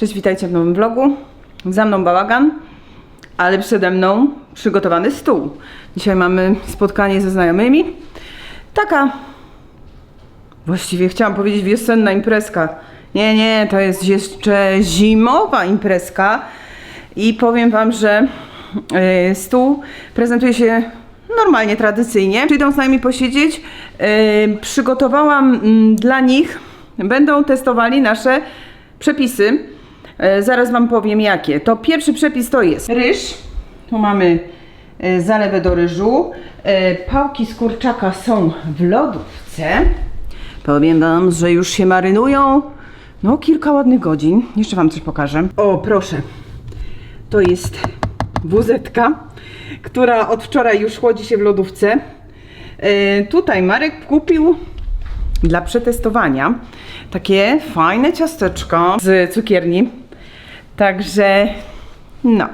Cześć, witajcie w nowym vlogu. Za mną bałagan, ale przede mną przygotowany stół. Dzisiaj mamy spotkanie ze znajomymi. Taka, właściwie chciałam powiedzieć wiosenna imprezka. Nie, nie, to jest jeszcze zimowa imprezka. I powiem Wam, że e, stół prezentuje się normalnie, tradycyjnie. Przyjdą z nami posiedzieć. E, Przygotowałam mm, dla nich, będą testowali nasze przepisy. E, Zaraz Wam powiem jakie. To pierwszy przepis to jest ryż. Tu mamy e, zalewę do ryżu. E, Pałki z kurczaka są w lodówce. Powiem Wam, że już się marynują. No, kilka ładnych godzin. Jeszcze Wam coś pokażę. O, proszę. To jest wuzetka, która od wczoraj już chłodzi się w lodówce. Tutaj Marek kupił dla przetestowania takie fajne ciasteczko z cukierni. Także no.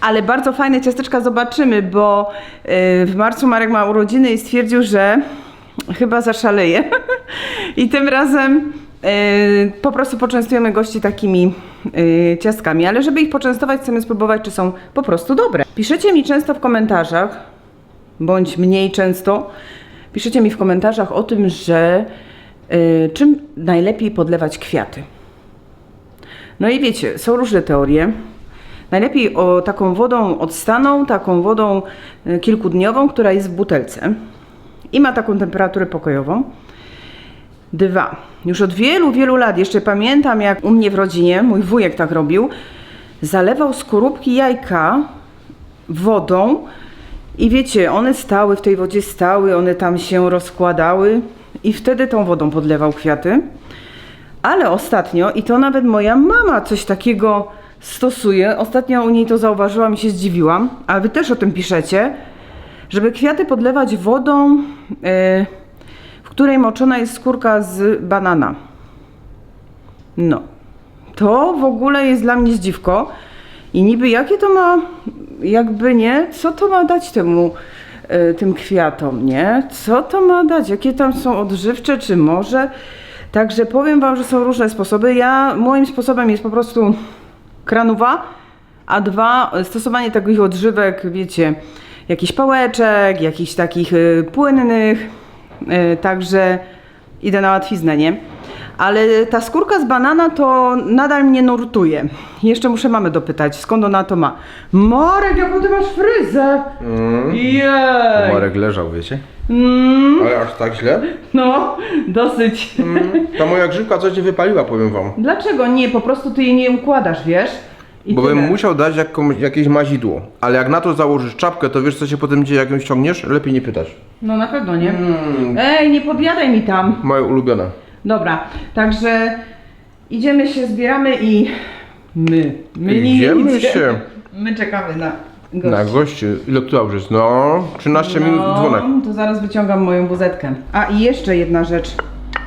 Ale bardzo fajne ciasteczka zobaczymy, bo e, w marcu Marek ma urodziny i stwierdził, że chyba zaszaleje. I tym razem e, po prostu poczęstujemy gości takimi e, ciastkami, ale żeby ich poczęstować, chcemy spróbować, czy są po prostu dobre. Piszecie mi często w komentarzach, bądź mniej często, piszecie mi w komentarzach o tym, że czym najlepiej podlewać kwiaty. No i wiecie, są różne teorie. Najlepiej o taką wodą odstaną, taką wodą e, kilkudniową, która jest w butelce i ma taką temperaturę pokojową. Dwa. Już od wielu, wielu lat, jeszcze pamiętam jak u mnie w rodzinie, mój wujek tak robił, zalewał skorupki jajka wodą i wiecie, one stały w tej wodzie, stały, one tam się rozkładały i wtedy tą wodą podlewał kwiaty. Ale ostatnio, i to nawet moja mama coś takiego stosuje, ostatnio u niej to zauważyłam i się zdziwiłam, a wy też o tym piszecie, żeby kwiaty podlewać wodą, e, w której moczona jest skórka z banana. No, to w ogóle jest dla mnie zdziwko. I niby jakie to ma, jakby nie, co to ma dać temu, e, tym kwiatom, nie? Co to ma dać? Jakie tam są odżywcze, czy może? Także powiem Wam, że są różne sposoby. Ja, moim sposobem jest po prostu kranowa, a dwa, stosowanie takich odżywek, wiecie, jakichś pałeczek, jakichś takich y, płynnych, y, także idę na łatwiznę, nie? Ale ta skórka z banana to nadal mnie nurtuje. Jeszcze muszę mamy dopytać, skąd ona to ma. Marek, jaką ty masz fryzę! Mm. Jej! Marek leżał, wiecie? Mm, Ale aż tak źle? no, dosyć. Mm. Ta moja grzybka coś nie wypaliła, powiem wam. Dlaczego nie? Po prostu ty jej nie układasz, wiesz? I Bo bym tyle. musiał dać jakąś, jakieś mazidło. Ale jak na to założysz czapkę, to wiesz co się potem dzieje, jak ją ściągniesz? Lepiej nie pytać. No na pewno nie. Mm. Ej, nie podjadaj mi tam. Moja ulubiona. Dobra, także idziemy się, zbieramy i my. My nie Idziemy się. My czekamy na gości. Na gości. Ile która już jest? No, 13 minut i dzwonek. to zaraz wyciągam moją wuzetkę. A i jeszcze jedna rzecz.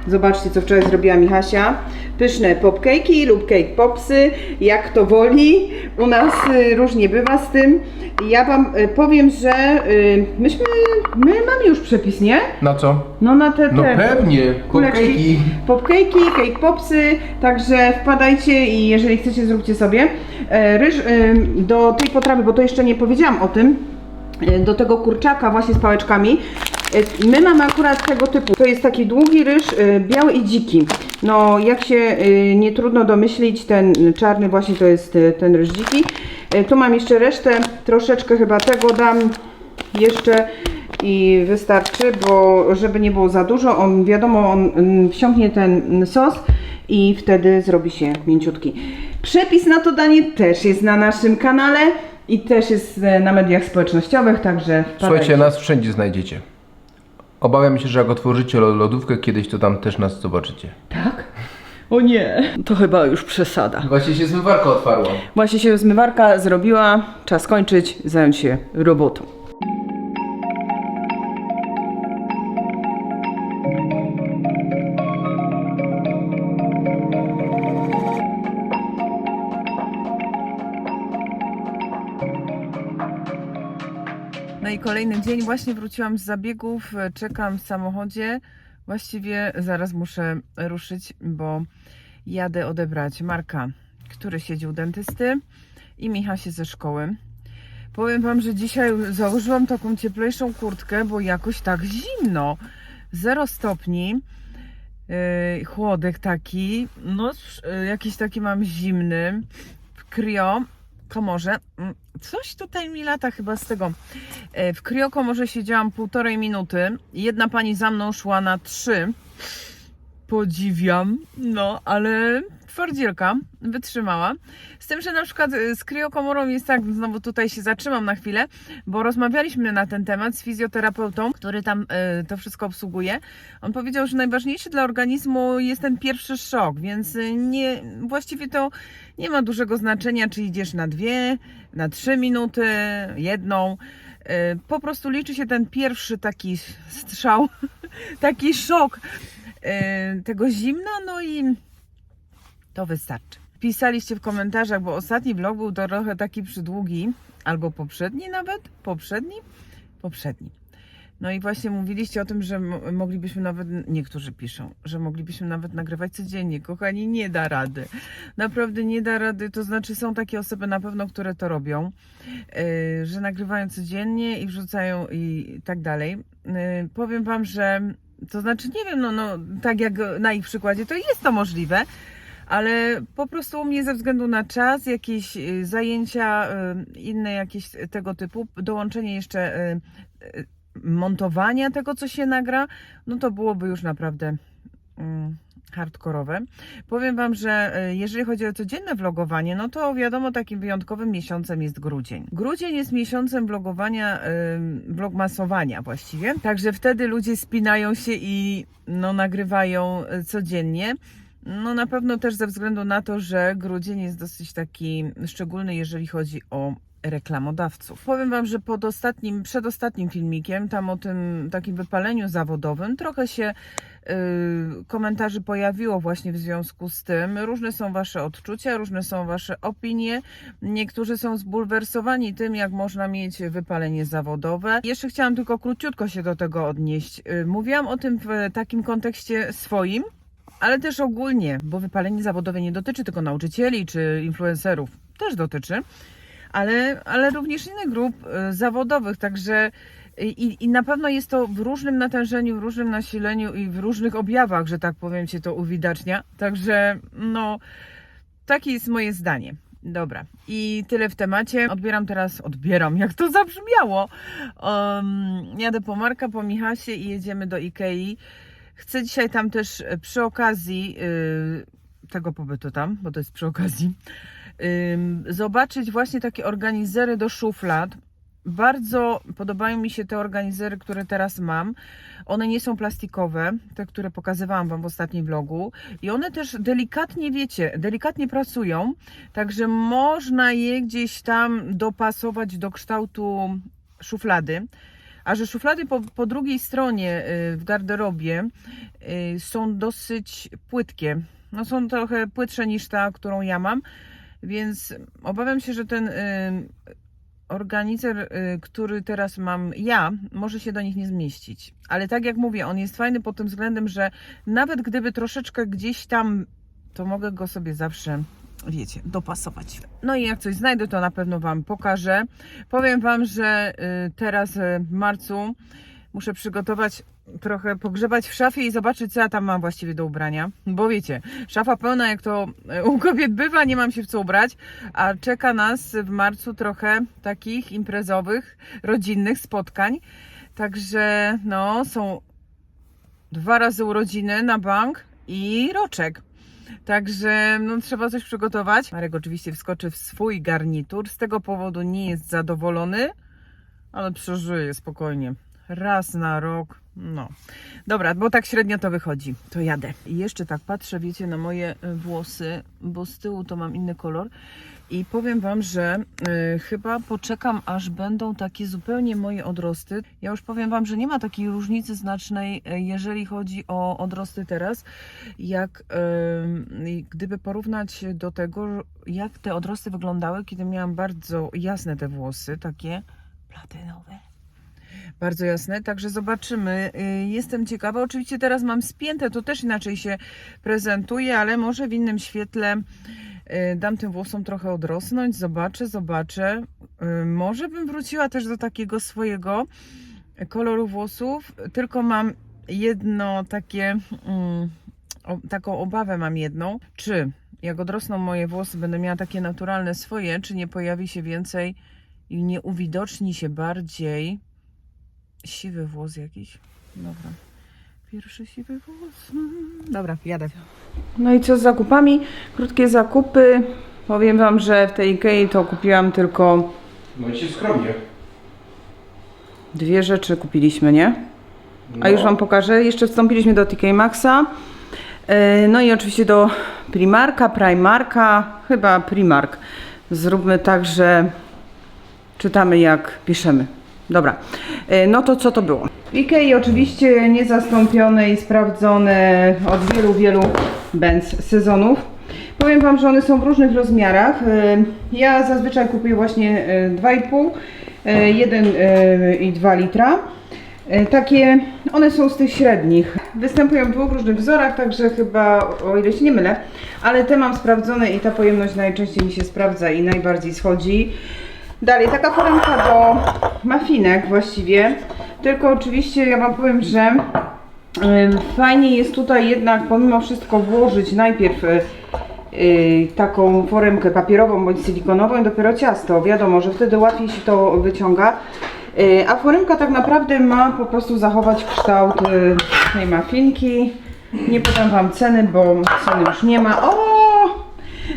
Zobaczcie, co wczoraj zrobiła Michasia. Pyszne popcake'i lub cake popsy, jak to woli. U nas y, różnie bywa z tym. Ja Wam y, powiem, że y, myśmy, my mamy już przepis, nie? Na co? No na te, te No pewnie, kuleczki, popcake'i, cake popsy, także wpadajcie i jeżeli chcecie, zróbcie sobie. E, Ryż do tej potrawy, bo to jeszcze nie powiedziałam o tym, do tego kurczaka właśnie z pałeczkami. E, My mamy akurat tego typu. To jest taki długi ryż, e, biały i dziki. No, jak się e, nie trudno domyślić, ten czarny właśnie to jest e, ten ryż dziki. E, Tu mam jeszcze resztę, troszeczkę chyba tego dam jeszcze i wystarczy, bo żeby nie było za dużo, on wiadomo, on mm, wsiąknie ten sos i wtedy zrobi się mięciutki. Przepis na to danie też jest na naszym kanale i też jest e, na mediach społecznościowych, także Słuchajcie, wpadajcie. nas wszędzie znajdziecie. Obawiam się, że jak otworzycie lo- lodówkę kiedyś, to tam też nas zobaczycie. Tak? O nie, to chyba już przesada. Właśnie się zmywarka otwarła. Właśnie się zmywarka zrobiła, czas kończyć, zająć się robotą. No i kolejny dzień, właśnie wróciłam z zabiegów, czekam w samochodzie. Właściwie zaraz muszę ruszyć, bo jadę odebrać Marka który siedzi u dentysty i Michasie ze szkoły. Powiem Wam, że dzisiaj założyłam taką cieplejszą kurtkę, bo jakoś tak zimno. 0 stopni, yy, chłodek taki, no yy, jakiś taki mam zimny, w kryo, komorze. Mm, Coś tutaj mi lata chyba z tego. Yy, W kryo komorze siedziałam półtorej minuty. Jedna pani za mną szła na trzy. Podziwiam, no, ale twardzielka wytrzymała. Z tym, że na przykład y, z kryokomorą jest tak, znowu tutaj się zatrzymam na chwilę, bo rozmawialiśmy na ten temat z fizjoterapeutą, który tam y, to wszystko obsługuje. On powiedział, że najważniejszy dla organizmu jest ten pierwszy szok, więc y, nie, właściwie to nie ma dużego znaczenia, czy idziesz na dwie, na trzy minuty, jedną. Po prostu liczy się ten pierwszy taki strzał, taki szok tego zimna, no i to wystarczy. Pisaliście w komentarzach, bo ostatni vlog był trochę taki przydługi, albo poprzedni nawet, poprzedni, poprzedni. No i właśnie mówiliście o tym, że moglibyśmy nawet, niektórzy piszą, że moglibyśmy nawet nagrywać codziennie. Kochani, nie da rady. Naprawdę nie da rady. To znaczy, są takie osoby na pewno, które to robią, yy, że nagrywają codziennie i wrzucają i tak dalej. Yy, powiem Wam, że to znaczy, nie wiem, no, no tak jak na ich przykładzie, to jest to możliwe, ale po prostu u mnie ze względu na czas, jakieś y, zajęcia, y, inne jakieś tego typu, dołączenie jeszcze y, montowania tego, co się nagra, no to byłoby już naprawdę mm, hardkorowe. Powiem Wam, że jeżeli chodzi o codzienne vlogowanie, no to wiadomo, takim wyjątkowym miesiącem jest grudzień. Grudzień jest miesiącem vlogowania, y, vlogmasowania właściwie, także wtedy ludzie spinają się i no, nagrywają codziennie. No na pewno też ze względu na to, że grudzień jest dosyć taki szczególny, jeżeli chodzi o reklamodawców. Powiem Wam, że pod ostatnim, przedostatnim filmikiem, tam o tym takim wypaleniu zawodowym, trochę się yy, komentarzy pojawiło właśnie w związku z tym. Różne są Wasze odczucia, różne są Wasze opinie. Niektórzy są zbulwersowani tym, jak można mieć wypalenie zawodowe. Jeszcze chciałam tylko króciutko się do tego odnieść. Yy, mówiłam o tym w takim kontekście swoim, ale też ogólnie, bo wypalenie zawodowe nie dotyczy tylko nauczycieli czy influencerów, też dotyczy, ale, ale również innych grup y, zawodowych, także i, i na pewno jest to w różnym natężeniu, w różnym nasileniu i w różnych objawach, że tak powiem, się to uwidacznia. Także no, takie jest moje zdanie. Dobra, i tyle w temacie. Odbieram teraz, odbieram, jak to zabrzmiało. Um, jadę po Marka, po Michasie i jedziemy do Ikei. Chcę dzisiaj tam też e, przy okazji yy, tego pobytu tam, bo to jest przy okazji, zobaczyć właśnie takie organizery do szuflad. Bardzo podobają mi się te organizery, które teraz mam. One nie są plastikowe, te, które pokazywałam Wam w ostatnim vlogu. I one też delikatnie, wiecie, delikatnie pracują, także można je gdzieś tam dopasować do kształtu szuflady. A że szuflady po, po drugiej stronie y, w garderobie y, są dosyć płytkie. No są trochę płytsze niż ta, którą ja mam, więc obawiam się, że ten y, organizer, który teraz mam ja, może się do nich nie zmieścić. Ale tak jak mówię, on jest fajny pod tym względem, że nawet gdyby troszeczkę gdzieś tam, to mogę go sobie zawsze wiecie, dopasować. No i jak coś znajdę, to na pewno Wam pokażę. Powiem Wam, że y, teraz y, w marcu muszę przygotować trochę pogrzebać w szafie i zobaczyć, co ja tam mam właściwie do ubrania. Bo wiecie, szafa pełna, jak to y, u kobiet bywa, nie mam się w co ubrać, a czeka nas w marcu trochę takich imprezowych, rodzinnych spotkań. Także no, są dwa razy urodziny na bank i roczek. Także no, trzeba coś przygotować. Marek oczywiście wskoczy w swój garnitur. Z tego powodu nie jest zadowolony, ale przeżyje spokojnie. Raz na rok. No. Dobra, bo tak średnio to wychodzi. To jadę. I jeszcze tak patrzę, wiecie, na moje włosy, bo z tyłu to mam inny kolor. I powiem Wam, że y, chyba poczekam, aż będą takie zupełnie moje odrosty. Ja już powiem Wam, że nie ma takiej różnicy znacznej, y, jeżeli chodzi o odrosty teraz, jak y, gdyby porównać do tego, jak te odrosty wyglądały, kiedy miałam bardzo jasne te włosy, takie platynowe. Bardzo jasne, także zobaczymy. Y, Jestem ciekawa. Oczywiście teraz mam spięte, to też inaczej się prezentuje, ale może w innym świetle Dam tym włosom trochę odrosnąć, zobaczę, zobaczę. Y, Może bym wróciła też do takiego swojego koloru włosów, tylko mam jedno takie, mm, taką obawę mam jedną, czy jak odrosną moje włosy, będę miała takie naturalne swoje, czy nie pojawi się więcej i nie uwidoczni się bardziej siwy włos jakiś. Dobra. Pierwszy siwy włos. Dobra, jadę. No i co z zakupami? Krótkie zakupy. Powiem Wam, że w tej Ikei to kupiłam tylko No i się skromnie. dwie rzeczy kupiliśmy, nie? A No. już Wam pokażę. Jeszcze wstąpiliśmy do TK Maxa. Yy, No i oczywiście do Primarka, Primarka, chyba Primark. Zróbmy tak, że czytamy jak piszemy. Dobra, Yy, no to co to było? Ikei oczywiście niezastąpione i sprawdzone od wielu, wielu Benz sezonów. Powiem Wam, że one są w różnych rozmiarach. Yy, Ja zazwyczaj kupuję właśnie yy, 2,5, yy, 1 yy, i 2 litra. E, Takie, one są z tych średnich. Występują w dwóch różnych wzorach, także chyba, o ile się nie mylę, ale te mam sprawdzone i ta pojemność najczęściej mi się sprawdza i najbardziej schodzi. Dalej, taka foremka do mafinek właściwie, tylko oczywiście ja Wam powiem, że Fajnie jest tutaj jednak pomimo wszystko włożyć najpierw y, taką foremkę papierową bądź silikonową i dopiero ciasto. Wiadomo, że wtedy łatwiej się to wyciąga. Y, A foremka tak naprawdę ma po prostu zachować kształt y, tej mafinki. Nie podam Wam ceny, bo ceny już nie ma. O!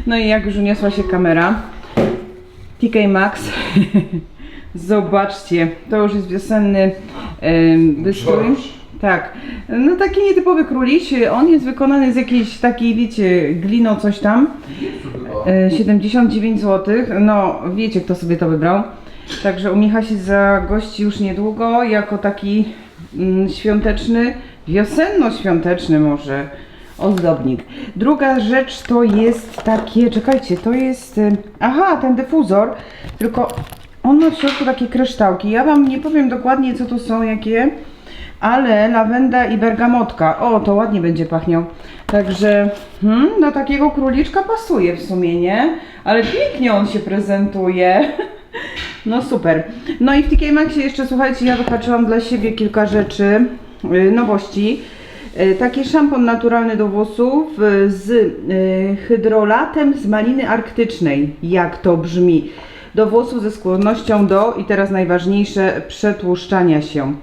No i jak już uniosła się kamera. TK Maxx. Zobaczcie, to już jest wiosenny wystrój. George. Tak, no taki nietypowy króliś. On jest wykonany z jakiejś takiej, wiecie, gliną coś tam. E, 79 zł. No, wiecie, kto sobie to wybrał. Także u Micha się zagości już niedługo jako taki mm, świąteczny, wiosenno-świąteczny może ozdobnik. Druga rzecz to jest takie, czekajcie, to jest, y, aha, ten dyfuzor, tylko on ma w środku takie kryształki. Ja Wam nie powiem dokładnie co to są, jakie, ale lawenda i bergamotka. O, to ładnie będzie pachniał. Także hmm, do takiego króliczka pasuje w sumie, nie? Ale pięknie on się prezentuje. No super. No i w TK Maxie jeszcze słuchajcie, ja wyhaczyłam dla siebie kilka rzeczy, yy, nowości. Yy, Taki szampon naturalny do włosów yy, z hydrolatem z maliny arktycznej. Jak to brzmi? Do włosów ze skłonnością do, i teraz najważniejsze, przetłuszczania się.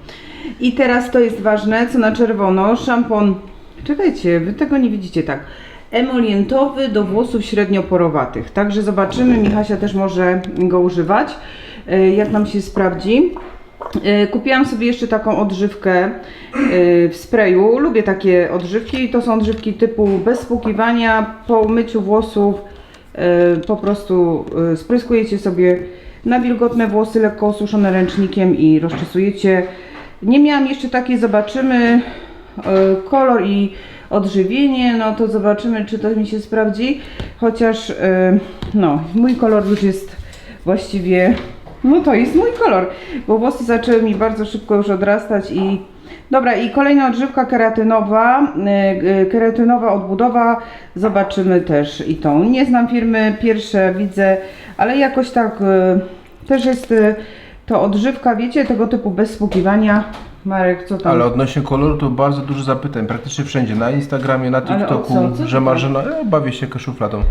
I teraz to jest ważne, co na czerwono, szampon, czekajcie, wy tego nie widzicie tak, emolientowy do włosów średnioporowatych. Także zobaczymy, Michasia też może go używać, e, jak nam się sprawdzi. E, Kupiłam sobie jeszcze taką odżywkę e, w sprayu. Lubię takie odżywki. To są odżywki typu bez spłukiwania, po umyciu włosów po prostu e, spryskujecie sobie na wilgotne włosy, lekko osuszone ręcznikiem i rozczesujecie. Nie miałam jeszcze takiej, zobaczymy e, kolor i odżywienie, no to zobaczymy czy to mi się sprawdzi, chociaż e, no mój kolor już jest właściwie, no to jest mój kolor, bo włosy zaczęły mi bardzo szybko już odrastać i Dobra, i kolejna odżywka keratynowa, y, y, keratynowa odbudowa, zobaczymy też i tą. Nie znam firmy, pierwsze widzę, ale jakoś tak y, też jest to odżywka, wiecie, tego typu bez spłukiwania. Marek, co tam? Ale odnośnie koloru to bardzo dużo zapytań, praktycznie wszędzie, na Instagramie, na TikToku, że Marzena, ja bawię się kaszufladą,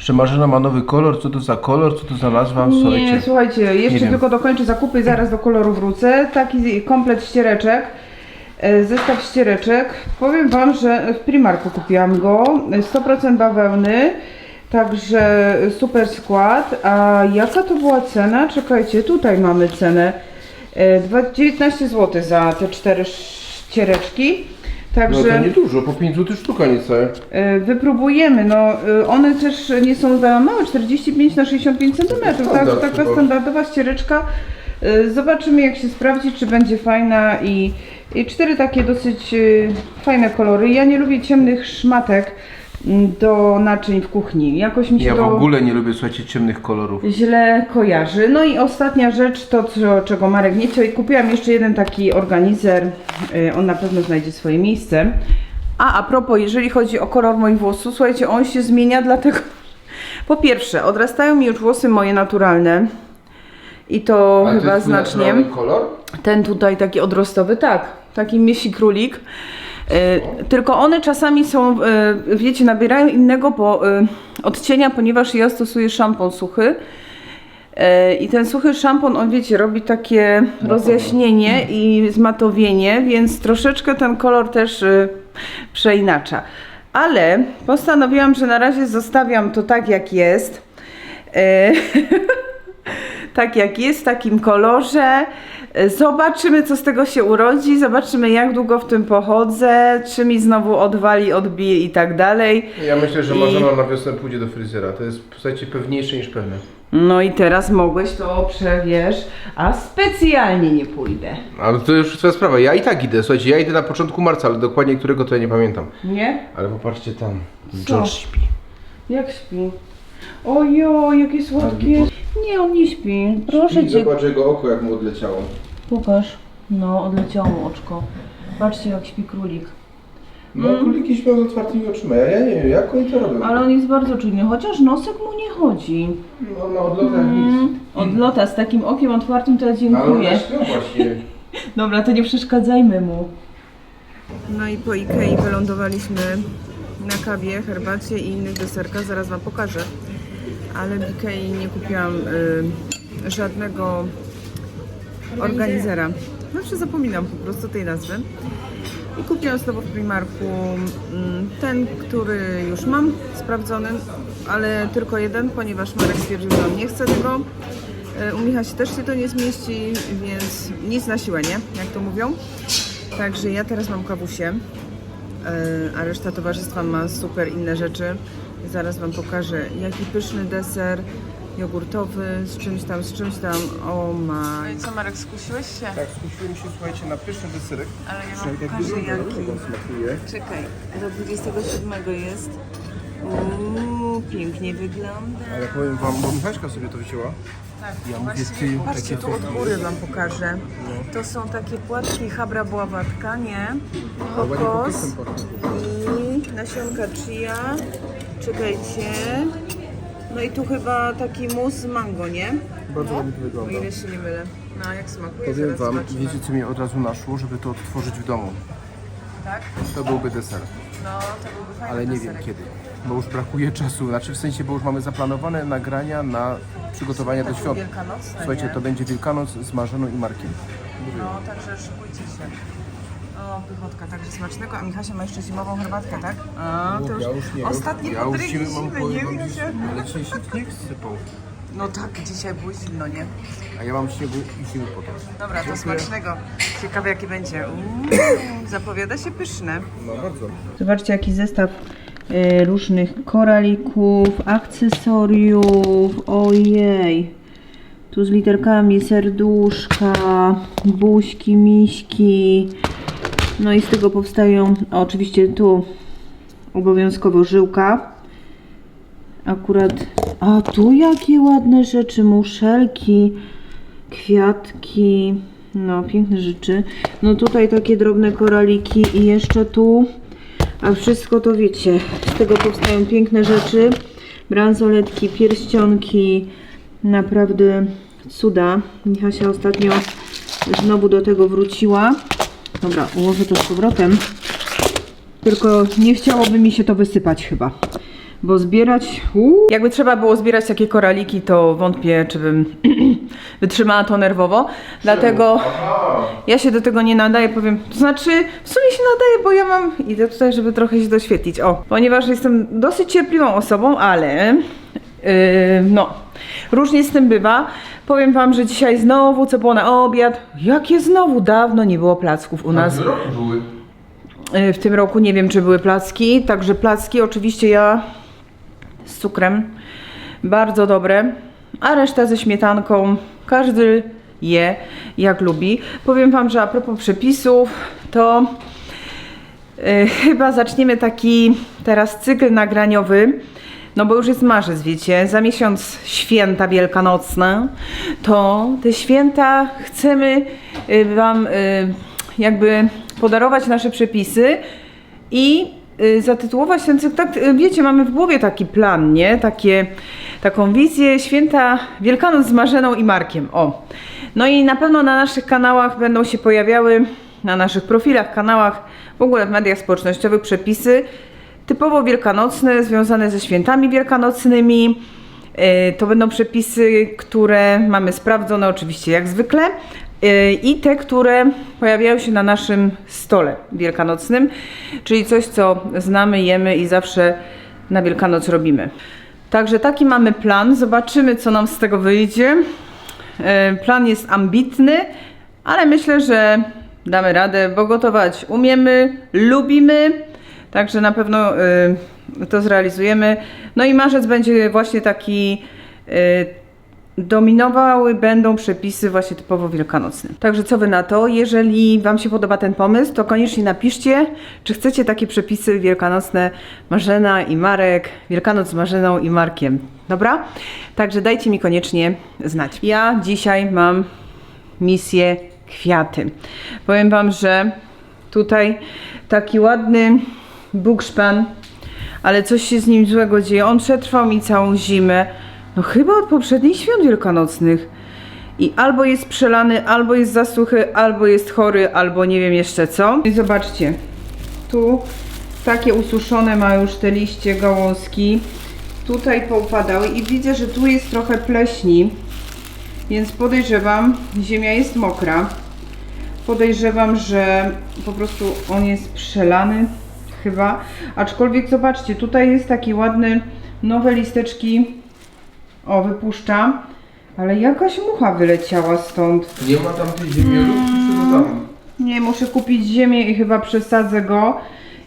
że Marzena ma nowy kolor, co to za kolor, co to za nazwa, Nie, słuchajcie. słuchajcie, jeszcze wiem. tylko dokończę zakupy i zaraz do koloru wrócę. Taki komplet ściereczek, e, zestaw ściereczek. Powiem Wam, że w Primarku kupiłam go, e, 100% bawełny, także super skład. A jaka to była cena? Czekajcie, tutaj mamy cenę. E, dwa- 19 zł za te cztery ściereczki. No Także to niedużo, po 5 zł sztuka niecałe. E, Wypróbujemy, no e, one też nie są za małe, 45 na 65 cm, tak, standard taka chyba. standardowa ściereczka. E, Zobaczymy jak się sprawdzi, czy będzie fajna i, i cztery takie dosyć e, fajne kolory. Ja nie lubię ciemnych szmatek do naczyń w kuchni, jakoś mi się Ja w to ogóle nie lubię, słuchajcie, ciemnych kolorów. źle kojarzy. No i ostatnia rzecz, to co, czego Marek nie chciał i kupiłam jeszcze jeden taki organizer, y, on na pewno znajdzie swoje miejsce. A a propos, jeżeli chodzi o kolor moich włosów, słuchajcie, on się zmienia dlatego, Po pierwsze, odrastają mi już włosy moje naturalne. I to chyba znacznie. kolor? Ten tutaj taki odrostowy, tak, taki miesi królik. E, tylko one czasami są, e, wiecie, nabierają innego po, e, odcienia, ponieważ ja stosuję szampon suchy. I ten suchy szampon, on wiecie, robi takie rozjaśnienie i zmatowienie, więc troszeczkę ten kolor też przeinacza. Ale postanowiłam, że na razie zostawiam to tak jak jest. Tak jak jest, w takim kolorze. E, Zobaczymy, co z tego się urodzi, zobaczymy, jak długo w tym pochodzę, czy mi znowu odwali, odbije i tak dalej. Ja myślę, że I- Marzena na wiosnę pójdzie do fryzjera. To jest, słuchajcie, pewniejsze niż pewne. No i teraz mogłeś to przewiesz, a specjalnie nie pójdę. Ale to już twoja sprawa. Ja i tak idę. Słuchajcie, ja idę na początku marca, ale dokładnie którego to ja nie pamiętam. Nie? Ale popatrzcie tam. Co? George śpi. Jak śpi? Ojo, jakie słodkie. Nie, on nie śpi. Proszę cię. Zobacz jego oko, jak mu odleciało. Pokaż. No, odleciało mu oczko. Patrzcie, jak śpi królik. No, króliki śpią z otwartymi oczyma. Ja, ja nie wiem, jak oni to robią. Ale on jest bardzo czujny, chociaż nosek mu nie chodzi. No, na odlotach nic. Mm, Odlota z takim okiem otwartym to ja Ale one dziękuję. śpią właśnie. Dobra, to nie przeszkadzajmy mu. No i po Ikei wylądowaliśmy na kawie, herbacie i innych deserkach, zaraz Wam pokażę. Ale w Ikei nie kupiłam y, żadnego organizera. Zawsze zapominam po prostu tej nazwy. I kupiłam znowu w Primarku mm, ten, który już mam sprawdzony, ale tylko jeden, ponieważ Marek stwierdził, że on nie chce tego. E, U Michasi też się to nie zmieści, więc nic na siłę, nie? Jak to mówią. Także ja teraz mam kawusie, e, a reszta towarzystwa ma super inne rzeczy. Zaraz Wam pokażę, jaki pyszny deser jogurtowy z czymś tam, z czymś tam. O ma. No i co Marek, skusiłeś się? Tak, skusiłem się, słuchajcie, na pyszny deserek. Ale ja wam pokażę jaki. smakuje. Czekaj, do 27 jest. Uuu, pięknie wygląda. Ale powiem wam, bo Michaśka sobie to wzięła. Tak, Ja mówię, właśnie, patrzcie, takie tu od góry wam pokażę. To są takie płatki habra bławatka, nie? Kokos i nasionka chia. Czekajcie. No i tu chyba taki mus z mango, nie? Bardzo ładnie to O wygląda. ile się nie mylę. No jak smakuje? Powiem Zaraz wam, zobaczymy. wiecie co mi od razu naszło, żeby to odtworzyć w domu. Tak? To byłby deser, No, to byłby fajny ale nie wiem deserek. kiedy. Bo już brakuje czasu, znaczy w sensie, bo już mamy zaplanowane nagrania na przygotowanie do świąt. wielkanocne, Słuchajcie, nie? to będzie Wielkanoc z Marzeną i Markiem. No, także szykujcie się. O, pychotka, także smacznego. A Michasia ma jeszcze zimową herbatkę, tak? A, to już, Ja już nie. ostatnie ja już zimy mam zimy, nie wam, Michasia? Ale się śnieg sypał. No tak, dzisiaj było zimno, nie? A ja mam śniegu i zimy potem. Dobra, to smacznego. Ciekawe jaki będzie. Uuu, zapowiada się pyszne. No bardzo. Zobaczcie jaki zestaw e, różnych koralików, akcesoriów. Ojej. Tu z literkami serduszka, buźki, miśki. No i z tego powstają, oczywiście tu obowiązkowo żyłka. Akurat, a tu jakie ładne rzeczy, muszelki, kwiatki, no piękne rzeczy. No tutaj takie drobne koraliki i jeszcze tu, a wszystko to wiecie, z tego powstają piękne rzeczy. Bransoletki, pierścionki, naprawdę cuda. Michasia ostatnio znowu do tego wróciła. Dobra, ułożę to z powrotem. Tylko nie chciałoby mi się to wysypać chyba. Bo zbierać. Uuu. Jakby trzeba było zbierać takie koraliki, to wątpię, czy bym wytrzymała to nerwowo. Dlatego ja się do tego nie nadaję, powiem. To znaczy, w sumie się nadaję, bo ja mam. Idę tutaj, żeby trochę się doświetlić. O, ponieważ jestem dosyć cierpliwą osobą, ale. Yy, no, różnie z tym bywa. Powiem Wam, że dzisiaj znowu, co było na obiad. Jakie znowu dawno nie było placków u nas. roku były. Y, W tym roku nie wiem, czy były placki, także placki oczywiście ja z cukrem. Bardzo dobre, a reszta ze śmietanką. Każdy je jak lubi. Powiem Wam, że a propos przepisów, to y, chyba zaczniemy taki teraz cykl nagraniowy. No bo już jest marzec, wiecie, za miesiąc święta wielkanocne, to te święta chcemy y, Wam y, jakby podarować nasze przepisy i y, zatytułować ten cykl, tak, wiecie, mamy w głowie taki plan, nie? Takie, taką wizję święta Wielkanoc z Marzeną i Markiem. O. No i na pewno na naszych kanałach będą się pojawiały, na naszych profilach, kanałach, w ogóle w mediach społecznościowych przepisy typowo wielkanocne, związane ze świętami wielkanocnymi. Y, To będą przepisy, które mamy sprawdzone oczywiście jak zwykle y, i te, które pojawiają się na naszym stole wielkanocnym, czyli coś, co znamy, jemy i zawsze na Wielkanoc robimy. Także taki mamy plan. Zobaczymy, co nam z tego wyjdzie. Y, Plan jest ambitny, ale myślę, że damy radę, bo gotować umiemy, lubimy. Także na pewno y, to zrealizujemy. No i marzec będzie właśnie taki. Y, dominowały będą przepisy właśnie typowo wielkanocne. Także co wy na to? Jeżeli wam się podoba ten pomysł, to koniecznie napiszcie, czy chcecie takie przepisy wielkanocne Marzena i Marek, Wielkanoc z Marzeną i Markiem. Dobra? Także dajcie mi koniecznie znać. Ja dzisiaj mam misję kwiaty. Powiem wam, że tutaj taki ładny bukszpan, ale coś się z nim złego dzieje. On przetrwał mi całą zimę. No chyba od poprzednich świąt wielkanocnych. I albo jest przelany, albo jest zasuchy, albo jest chory, albo nie wiem jeszcze co. I zobaczcie, tu takie ususzone ma już te liście, gałązki. Tutaj poupadały i widzę, że tu jest trochę pleśni. Więc podejrzewam, ziemia jest mokra. Podejrzewam, że po prostu on jest przelany chyba. Aczkolwiek zobaczcie, tutaj jest taki ładny, nowe listeczki. O, wypuszczam. Ale jakaś mucha wyleciała stąd. Nie ma tam tej ziemiolubki, czy to tam? Nie, muszę kupić ziemię i chyba przesadzę go.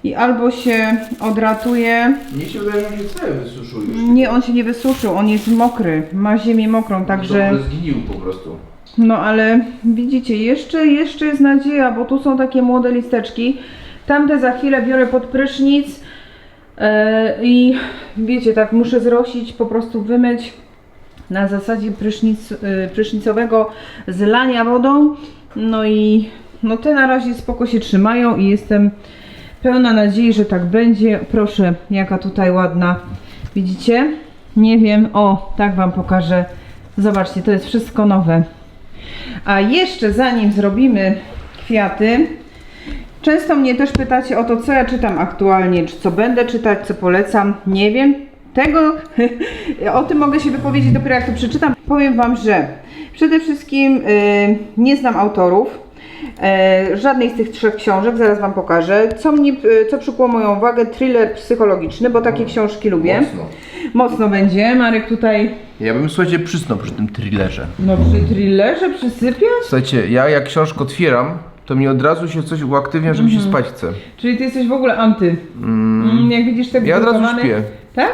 I albo się odratuje. Mnie się wydaje, że on się cały wysuszył już. Nie, on się nie wysuszył, on jest mokry. Ma ziemię mokrą, także. Dobrze zgnił po prostu. No ale widzicie, jeszcze, jeszcze jest nadzieja, bo tu są takie młode listeczki. Tamte za chwilę biorę pod prysznic e, i wiecie, tak muszę zrosić, po prostu wymyć na zasadzie prysznic, e, prysznicowego zlania wodą. No i no te na razie spoko się trzymają i jestem pełna nadziei, że tak będzie. Proszę, jaka tutaj ładna. Widzicie? Nie wiem. O, tak Wam pokażę. Zobaczcie, to jest wszystko nowe. A jeszcze zanim zrobimy kwiaty, często mnie też pytacie o to, co ja czytam aktualnie, czy co będę czytać, co polecam. Nie wiem. Tego, o tym mogę się wypowiedzieć dopiero jak to przeczytam. Powiem Wam, że przede wszystkim y, nie znam autorów. E, żadnej z tych trzech książek, zaraz Wam pokażę. Co, mnie, y, co przykuło moją uwagę, thriller psychologiczny, bo takie książki lubię. Mocno. Mocno będzie. Marek tutaj, Ja bym, słuchajcie, przysnął przy tym thrillerze. no przy thrillerze przysypiać? Słuchajcie, ja jak książkę otwieram, to mi od razu się coś uaktywnia, że mi się spać chce. Czyli ty jesteś w ogóle anty. Mm, jak widzisz te Ja od razu wydrukowane- śpię. Tak?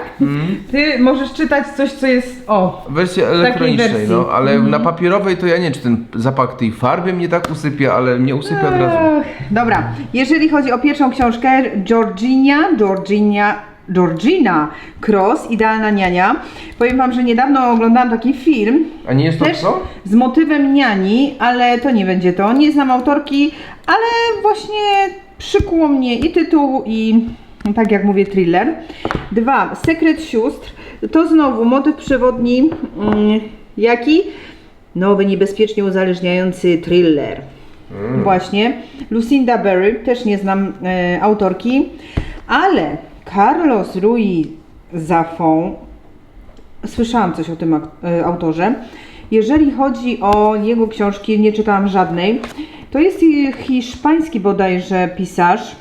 Ty możesz czytać coś, co jest. O! W wersji elektronicznej, wersji. no, ale na papierowej to ja nie wiem, czy ten zapach tej farby mnie tak usypia, ale mnie usypia od razu. Ach, dobra, jeżeli chodzi o pierwszą książkę, Georginia, Georginia, Georgina Cross, Idealna Niania. Powiem Wam, że niedawno oglądałam taki film, A nie jest to też co? z motywem niani, ale to nie będzie to. Nie znam autorki, ale właśnie przykuło mnie i tytuł, i tak jak mówię, thriller. Dwa, Sekret sióstr. To znowu motyw przewodni. Mm, jaki? Nowy, niebezpiecznie uzależniający thriller. Właśnie. Lucinda Berry, też nie znam e, autorki, ale Carlos Ruiz Zafón, słyszałam coś o tym e, autorze. Jeżeli chodzi o jego książki, nie czytałam żadnej. To jest e, hiszpański bodajże pisarz.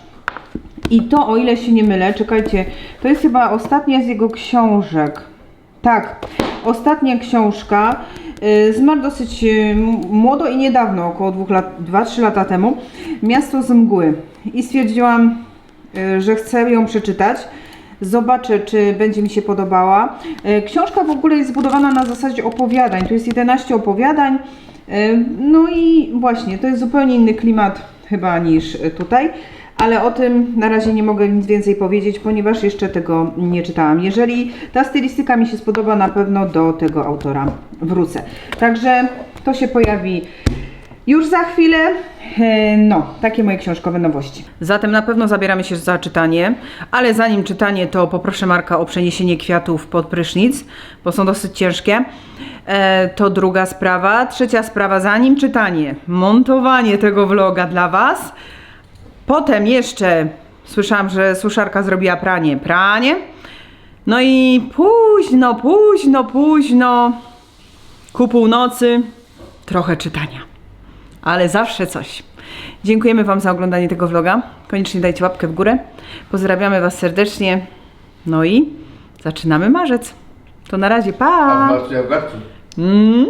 I to, o ile się nie mylę, czekajcie, to jest chyba ostatnia z jego książek. Tak, ostatnia książka. Y, Zmarł dosyć m- młodo i niedawno, około 2 lat, 2-3 lata temu. Miasto z mgły. I stwierdziłam, że chcę ją przeczytać. Zobaczę, czy będzie mi się podobała. Y, Książka w ogóle jest zbudowana na zasadzie opowiadań. Tu jest 11 opowiadań. Y, No i właśnie, to jest zupełnie inny klimat chyba niż y, tutaj. Ale o tym na razie nie mogę nic więcej powiedzieć, ponieważ jeszcze tego nie czytałam. Jeżeli ta stylistyka mi się spodoba, na pewno do tego autora wrócę. Także to się pojawi Już za chwilę, e, no, takie moje książkowe nowości. Zatem na pewno zabieramy się za czytanie, ale zanim czytanie, to poproszę Marka o przeniesienie kwiatów pod prysznic, bo są dosyć ciężkie. E, to druga sprawa. Trzecia sprawa, zanim czytanie, montowanie tego vloga dla Was. Potem jeszcze słyszałam, że suszarka zrobiła pranie. Pranie. No i późno, późno, późno, ku północy, trochę czytania. Ale zawsze coś. Dziękujemy Wam za oglądanie tego vloga. Koniecznie dajcie łapkę w górę. Pozdrawiamy Was serdecznie. No i zaczynamy marzec. To na razie, pa! w garcu. Mm.